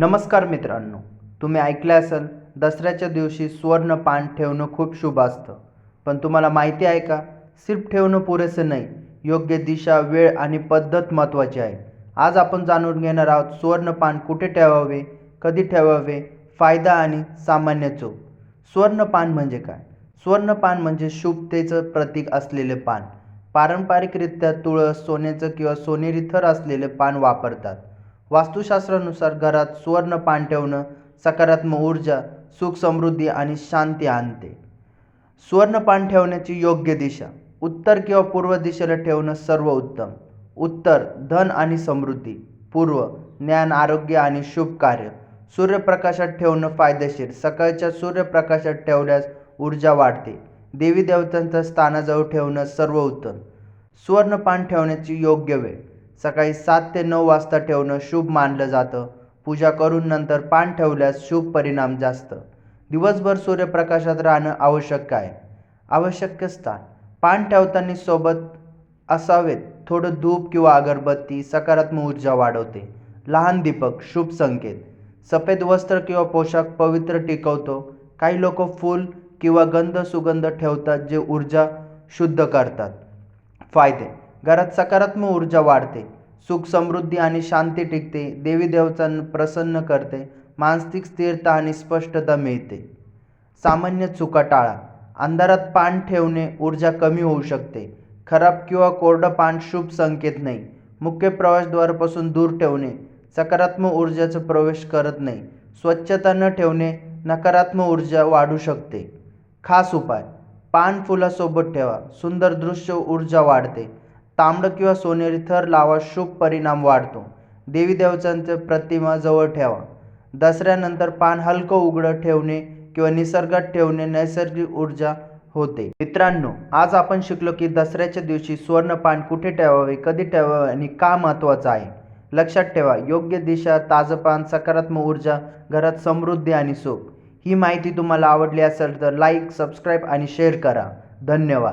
नमस्कार मित्रांनो तुम्ही ऐकले असेल दसऱ्याच्या दिवशी सुवर्ण पान ठेवणं खूप शुभ असतं. पण तुम्हाला माहिती आहे का सिर्फ ठेवणं पुरेसं नाही योग्य दिशा वेळ आणि पद्धत महत्त्वाची आहे. आज आपण जाणून घेणार आहोत सुवर्ण पान कुठे ठेवावे कधी ठेवावे फायदा आणि सामान्य चूक. सुवर्ण पान म्हणजे काय? सुवर्ण पान म्हणजे शुभतेचं प्रतीक असलेले पान. पारंपरिकरित्या तुळस सोन्याचं किंवा सोनेरी थर असलेले पान वापरतात. वास्तुशास्त्रानुसार घरात सुवर्ण पान ठेवणं सकारात्मक ऊर्जा सुख समृद्धी आणि शांती आणते. सुवर्ण पान ठेवण्याची योग्य दिशा उत्तर किंवा पूर्व दिशेला ठेवणं सर्व उत्तम उत्तर धन आणि समृद्धी. पूर्व ज्ञान आरोग्य आणि शुभ कार्य. सूर्यप्रकाशात ठेवणं फायदेशीर. सकाळच्या सूर्यप्रकाशात ठेवल्यास ऊर्जा वाढते. देवी देवतांच्या स्थानाजवळ ठेवणं सर्व उत्तम सुवर्णपान ठेवण्याची योग्य वेळ. सकाळी सात ते नऊ वाजता ठेवणं शुभ मानलं जातं. पूजा करून नंतर पान ठेवल्यास शुभ परिणाम जास्त. दिवसभर सूर्यप्रकाशात राहणं आवश्यक आहे आवश्यक स्थान. पान ठेवताना सोबत असावेत. थोडं धूप किंवा अगरबत्ती सकारात्मक ऊर्जा वाढवते. लहान दीपक शुभ संकेत. सफेद वस्त्र किंवा पोशाख पवित्र टिकवतो. काही लोक फूल किंवा गंध सुगंध ठेवतात जे ऊर्जा शुद्ध करतात. फायदे. घरात सकारात्मक ऊर्जा वाढते. सुख समृद्धी आणि शांती टिकते. देवी देवतांना प्रसन्न करते. मानसिक स्थिरता आणि स्पष्टता मिळते. सामान्य चुका टाळा. अंधारात पान ठेवणे ऊर्जा कमी होऊ शकते. खराब किंवा कोरडं पान शुभ संकेत नाही. मुख्य प्रवेशद्वारापासून दूर ठेवणे. सकारात्मक ऊर्जाचा प्रवेश करत नाही. स्वच्छता न ठेवणे नकारात्मक ऊर्जा वाढू शकते. खास उपाय. पान फुलासोबत ठेवा. सुंदर दृश्य ऊर्जा वाढते. तांबडं किंवा सोनेरी थर लावा शुभ परिणाम वाढतो. देवी देवतांच्या प्रतिमा जवळ ठेवा. दसऱ्यानंतर पान हलकं उघडं ठेवणे किंवा निसर्गात ठेवणे नैसर्गिक ऊर्जा होते. मित्रांनो आज आपण शिकलो की दसऱ्याच्या दिवशी सुवर्ण पान कुठे ठेवावे कधी ठेवावे आणि का महत्त्वाचं आहे. लक्षात ठेवा योग्य दिशा ताजं पान सकारात्मक ऊर्जा घरात समृद्धी आणि सुख. ही माहिती तुम्हाला आवडली असेल तर लाईक सबस्क्राईब आणि शेअर करा. धन्यवाद.